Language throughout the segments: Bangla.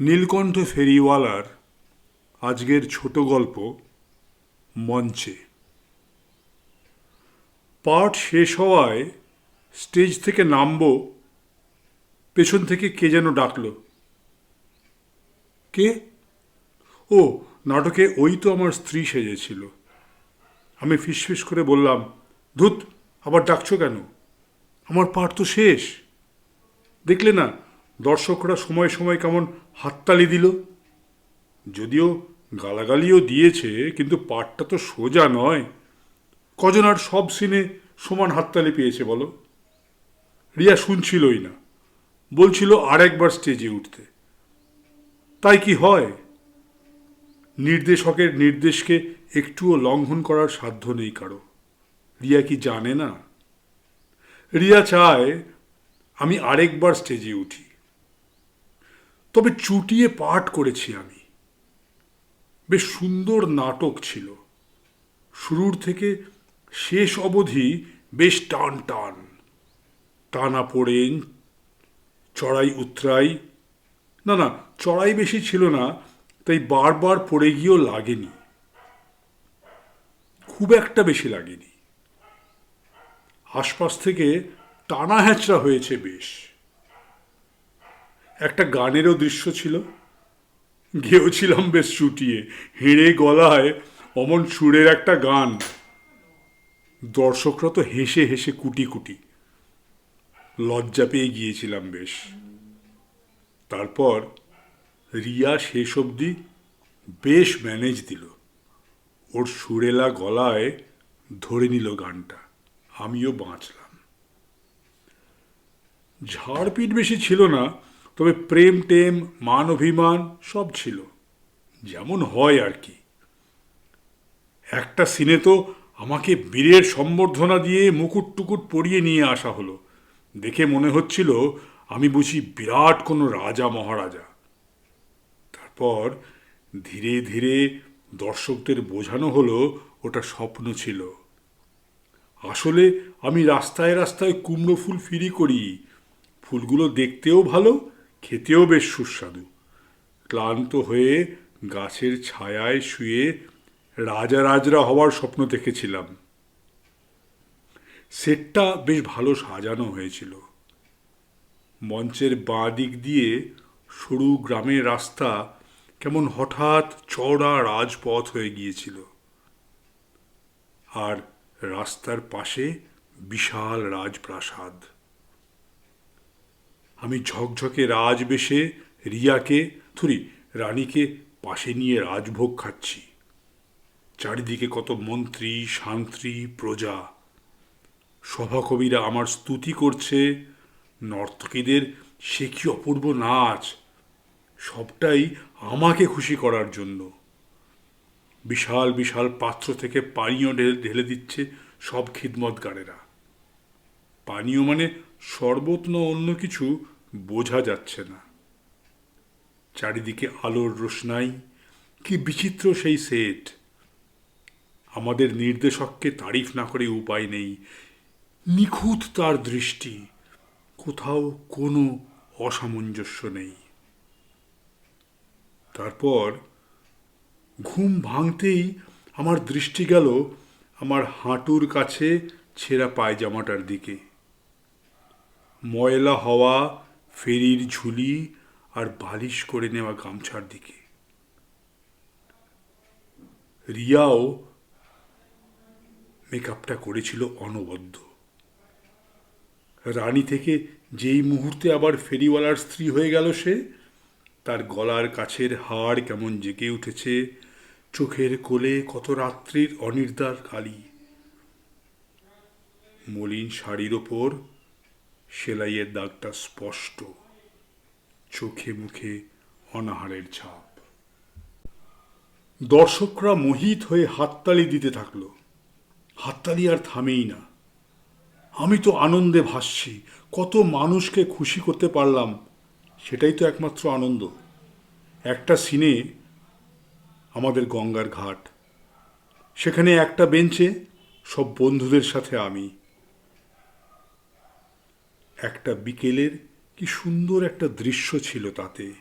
নীলকণ্ঠ ফেরিওয়ালার আজকের ছোট গল্প মঞ্চে। পাঠ শেষ হওয়ায় স্টেজ থেকে নামবো, পেছন থেকে কে যেন ডাকলো। কে? ও, নাটকে ওই তো আমার স্ত্রী সেজেছিল। আমি ফিসফিস করে বললাম, ধুত, আবার ডাকছো কেন? আমার পাঠ তো শেষ। দেখলে না দর্শকরা সময় সময় কেমন হাততালি দিল? যদিও গালাগালিও দিয়েছে, কিন্তু পাঠটা তো সোজা নয়। কজন আর সব সিনে সমান হাততালি পেয়েছে বলো? রিয়া শুনছিলই না। বলছিল আরেকবার স্টেজে উঠতে। তাই কি হয়? নির্দেশকের নির্দেশকে একটুও লঙ্ঘন করার সাধ্য নেই কারও। রিয়া কি জানে না? রিয়া চায়, আমি আরেকবার স্টেজে উঠি। তবে চুটিয়ে পাঠ করেছি আমি। বেশ সুন্দর নাটক ছিল। শুরুর থেকে শেষ অবধি বেশ টান টান। টানা পড়েন, চড়াই উতরাই। না না, চড়াই বেশি ছিল না, তাই বারবার পড়ে গিয়েও লাগেনি। খুব একটা বেশি লাগেনি। আশপাশ থেকে টানা হ্যাঁচড়া হয়েছে বেশ। একটা গানেরও দৃশ্য ছিল। গেয়েছিলাম বেশ চুটিয়ে। হেঁড়ে গলায় অমন সুরের একটা গান। দর্শকরা তো হেসে হেসে কুটি কুটি। লজ্জা পেয়ে গিয়েছিলাম বেশ। তারপর রিয়া শেষ অবধি বেশ ম্যানেজ দিল। ওর সুরেলা গলায় ধরে নিল গানটা। আমিও বাঁচলাম। ঝাড়পিট বেশি ছিল না। তবে প্রেম, টেম, মান, অভিমান সব ছিল। যেমন হয় আর কি। একটা সিনে তো আমাকে বীরের সম্বর্ধনা দিয়ে মুকুট টুকুট পরিয়ে নিয়ে আসা হলো। দেখে মনে হচ্ছিল আমি বুঝি বিরাট কোনো রাজা, মহারাজা। তারপর ধীরে ধীরে দর্শকদের বোঝানো হলো ওটা স্বপ্ন ছিল। আসলে আমি রাস্তায় রাস্তায় কুমড়ো ফুল ফিরি করি। ফুলগুলো দেখতেও ভালো খেতেও বেশ সুস্বাদু। ক্লান্ত হয়ে গাছের ছায়ায় শুয়ে রাজা রাজরা হওয়ার স্বপ্ন দেখেছিলাম। সেটটা বেশ ভালো সাজানো হয়েছিল। মঞ্চের বাঁ দিক দিয়ে সরু গ্রামের রাস্তা কেমন হঠাৎ চওড়া রাজপথ হয়ে গিয়েছিল। আর রাস্তার পাশে বিশাল রাজপ্রাসাদ। আমি ঝকঝকে রাজবেশে রিয়াকে, থুরি রানীকে পাশে নিয়ে রাজভোগ খাচ্ছি। চারিদিকে কত মন্ত্রী, শান্ত্রী, প্রজা। সভাকবিরা আমার স্তুতি করছে। নর্তকীদের সে কি অপূর্ব নাচ। সবটাই আমাকে খুশি করার জন্য। বিশাল বিশাল পাত্র থেকে পানীয় ঢেলে দিচ্ছে সব খিদমতগারেরা। পানীয় মানে শরবত না অন্য কিছু বোঝা যাচ্ছে না। চারিদিকে আলোর রোশনাই, কি বিচিত্র সেই সেট। আমাদের নির্দেশককে তারিফ না করে উপায় নেই। নিখুঁত তার দৃষ্টি, কোথাও কোনো অসামঞ্জস্য নেই। তারপর ঘুম ভাঙতেই আমার দৃষ্টি গেল আমার হাঁটুর কাছে ছেঁড়া পায়জামাটার দিকে। ময়লা হওয়া, ফেরির ঝুলি আর বালিশ করে নেওয়া গামছার দিকে। রিয়াও মেকআপটা করেছিল অনবদ্য। রানী থেকে যেই মুহূর্তে আবার ফেরিওয়ালার স্ত্রী হয়ে গেল সে, তার গলার কাছের হাড় কেমন জেগে উঠেছে, চোখের কোলে কত রাত্রির অনির্দার কালি। মলিন শাড়ির ওপর সেলাইয়ের দাগটা স্পষ্ট, চোখে মুখে অনাহারের ছাপ। দর্শকরা মোহিত হয়ে হাততালি দিতে থাকল। হাততালি আর থামেই না। আমি তো আনন্দে ভাসছি, কত মানুষকে খুশি করতে পারলাম, সেটাই তো একমাত্র আনন্দ। একটা সিনে, আমাদের গঙ্গার ঘাট। সেখানে একটা বেঞ্চে সব বন্ধুদের সাথে আমি। একটা বিকেলের কি সুন্দর একটা দৃশ্য ছিল তাতে।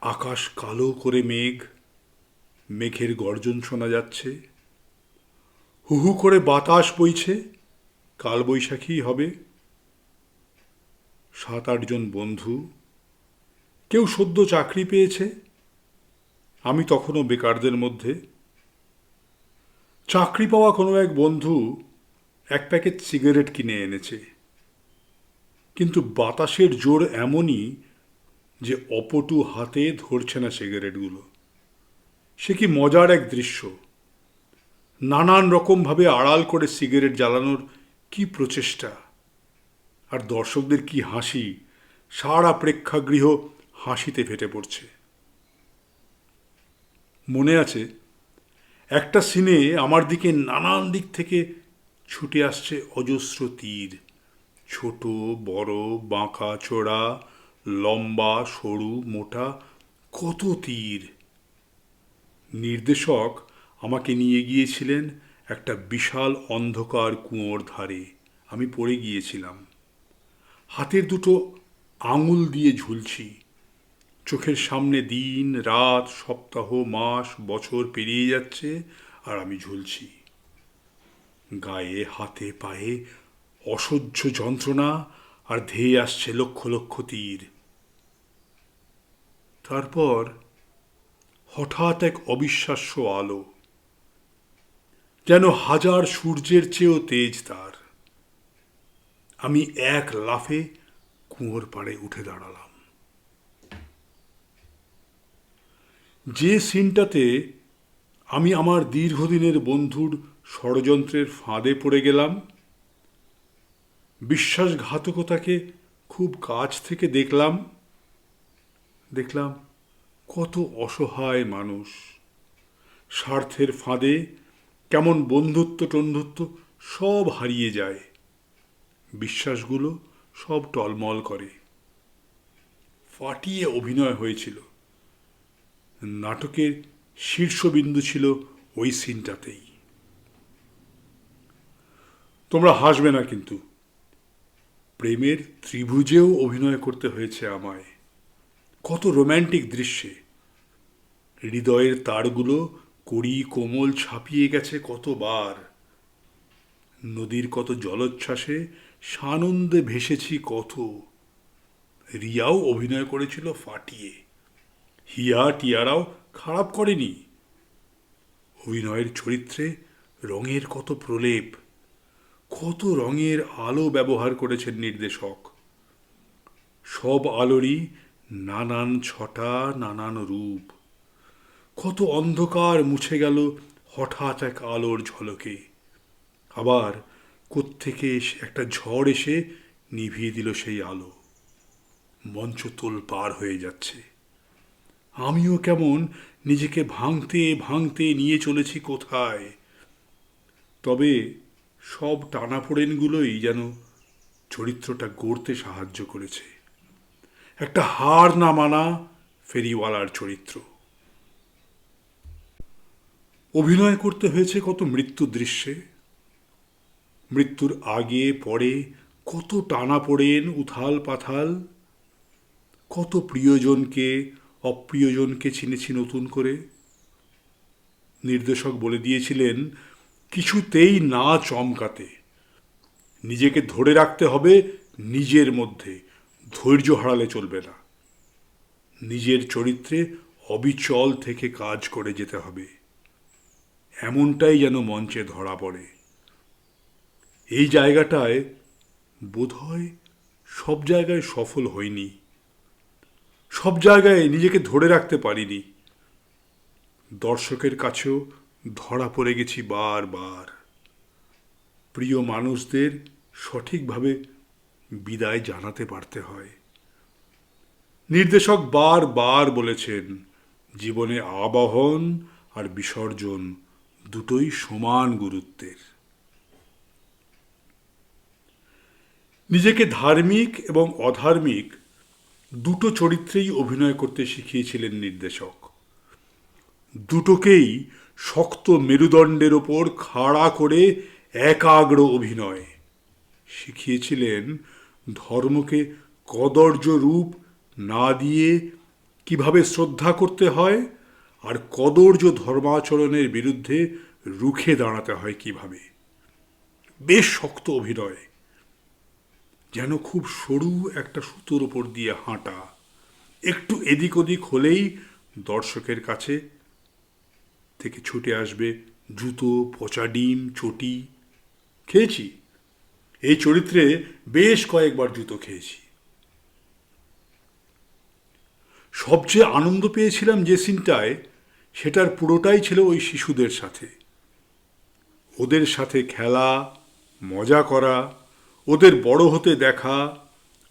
আকাশ কালো করে মেঘ, মেঘের গর্জন শোনা যাচ্ছে। হু হু করে বাতাস বইছে কাল বৈশাখী হবে। সাত আটজন বন্ধু, কেউ সদ্য চাকরি পেয়েছে। আমি তখনও বেকারদের মধ্যে। চাকরি পাওয়া কোনো এক বন্ধু এক প্যাকেট সিগারেট কিনে এনেছে। কিন্তু বাতাসের জোর এমনই যে অপটু হাতে ধরছে না সিগারেটগুলো। সে কি মজার এক দৃশ্য। নানান রকমভাবে আড়াল করে সিগারেট জ্বালানোর কি প্রচেষ্টা। আর দর্শকদের কি হাসি, সারা প্রেক্ষাগৃহ হাসিতে ফেটে পড়ছে। মনে আছে, একটা সিনে আমার দিকে নানান দিক থেকে ছুটে আসছে অজস্র তীর। ছোট, বড়, বাঁকা, চোড়া, লম্বা, সরু, মোটা, কত তীর? নির্দেশক আমাকে নিয়ে গিয়েছিলেন একটা বিশাল অন্ধকার কুয়োর ধারে। আমি পড়ে গিয়েছিলাম। হাতের দুটো আঙুল দিয়ে ঝুলছি। চোখের সামনে দিন, রাত, সপ্তাহ, মাস, বছর পেরিয়ে যাচ্ছে আর আমি ঝুলছি। গায়ে, হাতে, পায়ে অসহ্য যন্ত্রণা আর ধেয়ে আসছে লক্ষ লক্ষ তীর। তারপর হঠাৎ এক অবিশ্বাস্য আলো, যেন হাজার সূর্যের চেয়েও তেজ তার। আমি এক লাফে কুয়োর পাড়ে উঠে দাঁড়ালাম। যে সিনটাতে আমি আমার দীর্ঘদিনের বন্ধুর ষড়যন্ত্রের ফাঁদে পড়ে গেলাম বিশ্বাসঘাতকতাকে খুব কাছ থেকে দেখলাম। দেখলাম কত অসহায় মানুষ। স্বার্থের ফাঁদে কেমন বন্ধুত্ব টন্ধুত্ব সব হারিয়ে যায়। বিশ্বাসগুলো সব টলমল করে। ফাটিয়ে অভিনয় হয়েছিল। নাটকের শীর্ষবিন্দু ছিল ওই সিনটাতেই। তোমরা হাসবে না কিন্তু। প্রেমের ত্রিভুজেও অভিনয় করতে হয়েছে আমায়। কত রোম্যান্টিক দৃশ্যে। হৃদয়ের তারগুলো কড়ি কোমল ছাপিয়ে গেছে কতবার। নদীর কত জলোচ্ছ্বাসে সানন্দে ভেসেছি কত। রিয়াও অভিনয় করেছিল ফাটিয়ে। হিয়া টিয়ারাও খারাপ করেনি। অভিনয়ের চরিত্রে রঙের কত প্রলেপ। কত রঙের আলো ব্যবহার করেছেন নির্দেশক। সব আলোরই নানান ছটা, নানান রূপ। কত অন্ধকার মুছে গেল হঠাৎ এক আলোর ঝলকে। আবার কোত্থেকে এসে একটা ঝড় এসে নিভিয়ে দিল সেই আলো। মঞ্চ তোল পার হয়ে যাচ্ছে। আমিও কেমন নিজেকে ভাঙতে ভাঙতে নিয়ে চলেছি কোথায়? তবে সব টানাপোড়েনগুলোই যেন চরিত্রটা গড়তে সাহায্য করেছে। একটা হার না মানা ফেরিওয়ালার চরিত্র। অভিনয় করতে হয়েছে কত মৃত্যু দৃশ্যে। মৃত্যুর আগে, পরে কত টানা পড়েন উথাল পাথাল কত প্রিয়জনকে, অপ্রিয়জনকে চিনেছি নতুন করে। নির্দেশক বলে দিয়েছিলেন কিছুতেই না চমকাতে। নিজেকে ধরে রাখতে হবে নিজের মধ্যে। ধৈর্য হারালে চলবে না। নিজের চরিত্রে অবিচল থেকে কাজ করে যেতে হবে। এমনটাই যেন মঞ্চে ধরা পড়ে। এই জায়গাটায় বোধহয় সব জায়গায় সফল হয়নি সব জায়গায় নিজেকে ধরে রাখতে পারিনি। দর্শকের কাছেও ধরা পড়ে গেছি বারবার। প্রিয় মানুষদের সঠিকভাবে বিদায় জানাতে পারতে হয়। নির্দেশক বারবার বলেছেন, জীবনে আবাহন আর বিসর্জন দুটোই সমান গুরুত্বের। নিজেকে ধার্মিক এবং অধার্মিক দুটো চরিত্রেই অভিনয় করতে শিখিয়েছিলেন নির্দেশক। দুটোকেই শক্ত মেরুদণ্ডের ওপর খাড়া করে একাগ্র অভিনয়। শিখিয়েছিলেন ধর্মকে কদর্য রূপ না দিয়ে কীভাবে শ্রদ্ধা করতে হয় আর কদর্য ধর্মাচরণের বিরুদ্ধে রুখে দাঁড়াতে হয় কীভাবে। বেশ শক্ত অভিনয়, যেন খুব সরু একটা সুতোর ওপর দিয়ে হাঁটা। একটু এদিক ওদিক হলেই দর্শকের কাছে থেকে ছুটে আসবে। জুতো, পচা ডিম, চটি খেয়েছি। এই চরিত্রে বেশ কয়েকবার জুতো খেয়েছি। সবচেয়ে আনন্দ পেয়েছিলাম যে সিনটায় সেটার পুরোটাই ছিল ওই শিশুদের সাথে। ওদের সাথে খেলা, মজা করা, ওদের বড় হতে দেখা,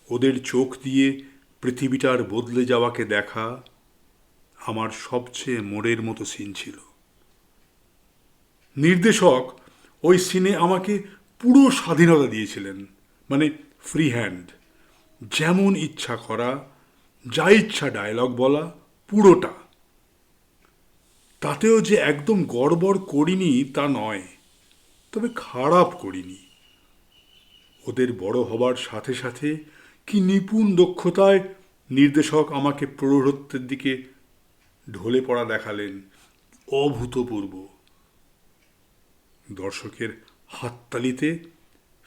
ওদের চোখ দিয়ে পৃথিবীটার বদলে যাওয়াকে দেখা আমার সবচেয়ে মোড়ের মতো সিন ছিল। নির্দেশক ওই সিনে আমাকে পুরো স্বাধীনতা দিয়েছিলেন মানে ফ্রি হ্যান্ড যেমন ইচ্ছা করা, যা ইচ্ছা ডায়লগ বলা, পুরোটা। তাতেও যে একদম গড়বড় করিনি তা নয়, তবে খারাপ করিনি। ওদের বড় হবার সাথে সাথে কি নিপুণ দক্ষতায় নির্দেশক আমাকে প্রৌঢ়ত্বের দিকে ঢলে পড়া দেখালেন, অভূতপূর্ব। দর্শকের হাততালিতে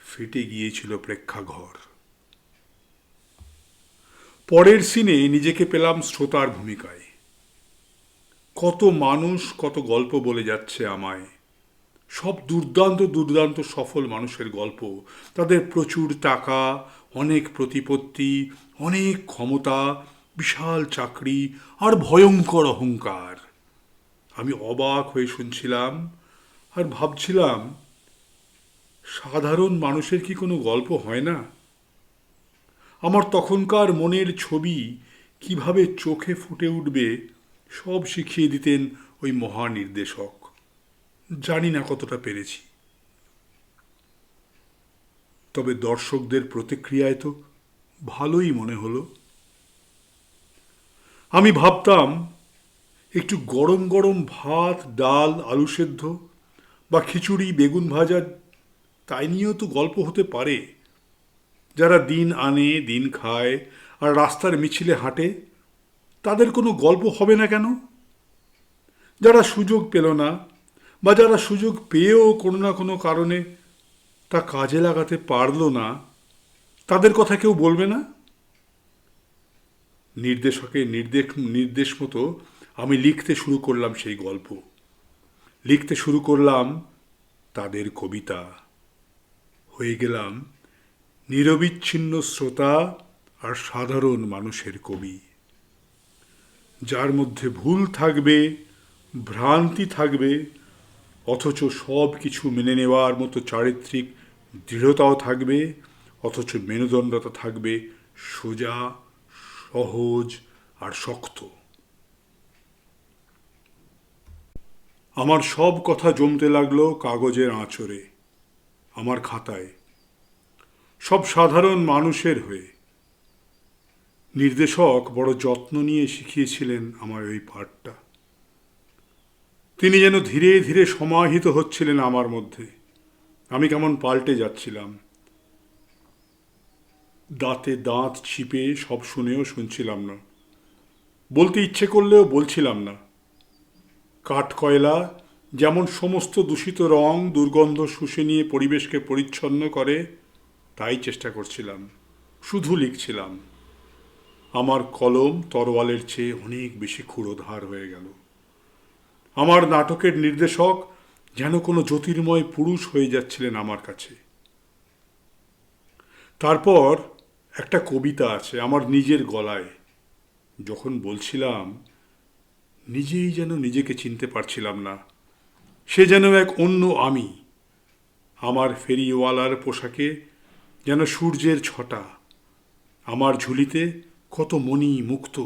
ফেটে গিয়েছিল প্রেক্ষাঘর। পরের সিনে নিজেকে পেলাম শ্রোতার ভূমিকায়। কত মানুষ, কত গল্প বলে যাচ্ছে আমায়। সব দুর্দান্ত দুর্দান্ত, সফল মানুষের গল্প। তাদের প্রচুর টাকা, অনেক প্রতিপত্তি, অনেক ক্ষমতা, বিশাল চাকরি আর ভয়ঙ্কর অহংকার। আমি অবাক হয়ে শুনছিলাম আর ভাবছিলাম, সাধারণ মানুষের কি কোনো গল্প হয় না? আমার তখনকার মনের ছবি কীভাবে চোখে ফুটে উঠবে, সব শিখিয়ে দিতেন ওই মহানির্দেশক। জানি না কতটা পেরেছি। তবে দর্শকদের প্রতিক্রিয়ায় তো ভালোই মনে হলো। আমি ভাবতাম, একটু গরম গরম ভাত, ডাল, আলু সেদ্ধ বা খিচুড়ি, বেগুন ভাজা, তাই নিয়েও তো গল্প হতে পারে। যারা দিন আনে, দিন খায়, আর রাস্তার মিছিলে হাঁটে, তাদের কোনো গল্প হবে না কেন? যারা সুযোগ পেল না, বা যারা সুযোগ পেয়েও কোনো না কোনো কারণে তা কাজে লাগাতে পারল না, তাদের কথা কেউ বলবে না? নির্দেশকের নির্দেশ নির্দেশ মতো আমি লিখতে শুরু করলাম সেই গল্প। লিখতে শুরু করলাম, তাদের কবিতা। হয়ে গেলাম নিরবিচ্ছিন্ন শ্রোতা আর সাধারণ মানুষের কবি। যার মধ্যে ভুল থাকবে, ভ্রান্তি থাকবে, অথচ সব কিছু মেনে নেওয়ার মতো চারিত্রিক দৃঢ়তাও থাকবে, অথচ মেরুদণ্ডতা থাকবে সোজা, সহজ আর শক্ত। আমার সব কথা জমতে লাগল কাগজের আঁচড়ে, আমার খাতায়। সব সাধারণ মানুষের হয়ে। নির্দেশক বড় যত্ন নিয়ে শিখিয়েছিলেন আমার ওই পাঠটা। তিনি যেন ধীরে ধীরে সমাহিত হচ্ছিলেন আমার মধ্যে। আমি কেমন পাল্টে যাচ্ছিলাম। দাঁতে দাঁত ছিপে সব শুনেও শুনছিলাম না। বলতে ইচ্ছে করলেও বলছিলাম না। কাঠ কয়লা, যেমন সমস্ত দূষিত রং, দুর্গন্ধ, শুষে নিয়ে পরিবেশকে পরিচ্ছন্ন করে, তাই চেষ্টা করছিলাম। শুধু লিখছিলাম। আমার কলম তরোয়ালের চেয়ে অনেক বেশি ক্ষুরোধার হয়ে গেল। আমার নাটকের নির্দেশক যেন কোনো জ্যোতির্ময় পুরুষ হয়ে যাচ্ছিলেন আমার কাছে। তারপর একটা কবিতা আছে আমার নিজের গলায়। যখন বলছিলাম নিজেই যেন নিজেকে চিনতে পারছিলাম না। সে যেন এক অন্য আমি, আমার ফেরিওয়ালার পোশাকে যেন সূর্যের ছটা, আমার ঝুলিতে কত মণি মুক্ত,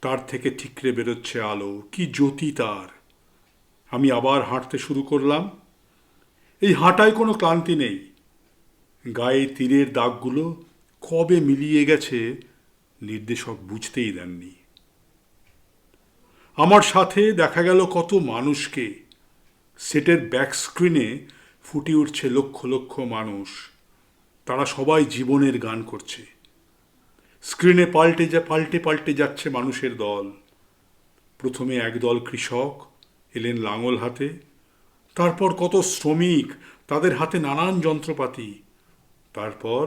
তার থেকে ঠিকরে বেরোচ্ছে আলো, কি জ্যোতি তার। আমি আবার হাঁটতে শুরু করলাম। এই হাঁটায় কোনো ক্লান্তি নেই। গায়ে তীরের দাগগুলো কবে মিলিয়ে গেছে, নির্দেশক বুঝতেই দেননি। আমার সাথে দেখা গেল কত মানুষকে। সেটের ব্যাক স্ক্রিনে ফুটে উঠছে লক্ষ লক্ষ মানুষ। তারা সবাই জীবনের গান করছে। স্ক্রিনে পাল্টে যা, পাল্টে পাল্টে যাচ্ছে মানুষের দল। প্রথমে একদল কৃষক এলেন লাঙল হাতে। তারপর কত শ্রমিক, তাদের হাতে নানান যন্ত্রপাতি। তারপর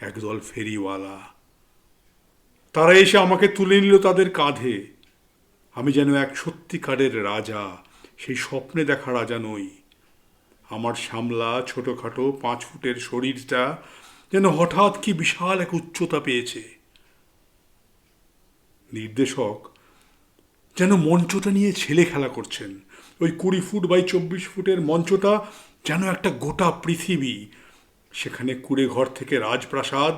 একদল ফেরিওয়ালা। তারা এসে আমাকে তুলে নিল তাদের কাঁধে। আমি যেন এক সত্যিকারের রাজা, সেই স্বপ্নে দেখা রাজা নই। আমার সামলা ছোটখাটো পাঁচ ফুটের শরীরটা যেন হঠাৎ কি বিশাল এক উচ্চতা পেয়েছে। নির্দেশক যেন মঞ্চটা নিয়ে ছেলে খেলা করছেন। ওই কুড়ি ফুট বাই চব্বিশ ফুটের মঞ্চটা যেন একটা গোটা পৃথিবী। সেখানে কুড়ে ঘর থেকে রাজপ্রাসাদ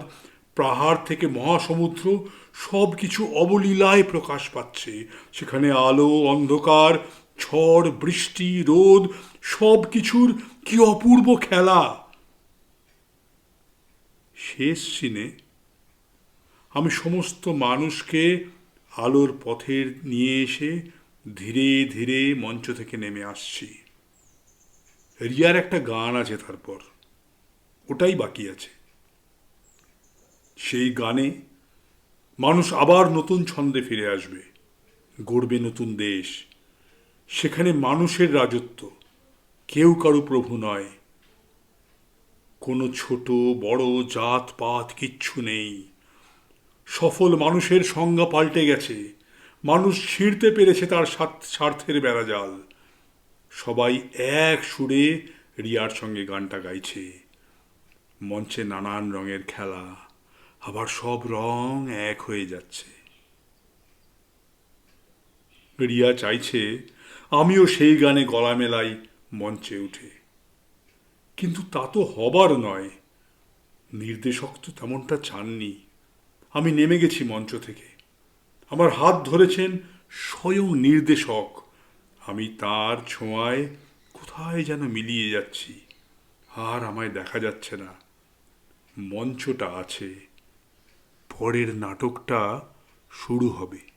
পাহাড় থেকে মহাসমুদ্র সব কিছু অবলীলায় প্রকাশ পাচ্ছে। সেখানে আলো, অন্ধকার, ঝড়, বৃষ্টি, রোদ সব কিছুর কি অপূর্ব খেলা! শেষ সিনে আমি সমস্ত মানুষকে আলোর পথের নিয়ে এসে ধীরে ধীরে মঞ্চ থেকে নেমে আসছি। রিয়ার একটা গান আছে তারপর। ওটাই বাকি আছে। সেই গানে মানুষ আবার নতুন ছন্দে ফিরে আসবে, গড়বে নতুন দেশ। সেখানে মানুষের রাজত্ব, কেউ কারও প্রভু নয়। কোনো ছোট, বড় জাত পাত কিচ্ছু নেই। সফল মানুষের সংজ্ঞা পাল্টে গেছে। মানুষ ছিঁড়তে পেরেছে তার স্বার্থ- স্বার্থের বেড়াজাল। সবাই এক সুরে রিয়ার সঙ্গে গানটা গাইছে। মঞ্চে নানান রঙের খেলা আবার সব রং এক হয়ে যাচ্ছে। রিয়া চাইছে, আমিও সেই গানে গলা মেলাই মঞ্চে উঠে। কিন্তু তা তো হবার নয়। নির্দেশক তো তেমনটা চাননি। আমি নেমে গেছি মঞ্চ থেকে। আমার হাত ধরেছেন স্বয়ং নির্দেশক। আমি তার ছোঁয়ায় কোথায় যেন মিলিয়ে যাচ্ছি। আর আমায় দেখা যাচ্ছে না। মঞ্চটা আছে। পরের নাটকটা শুরু হবে।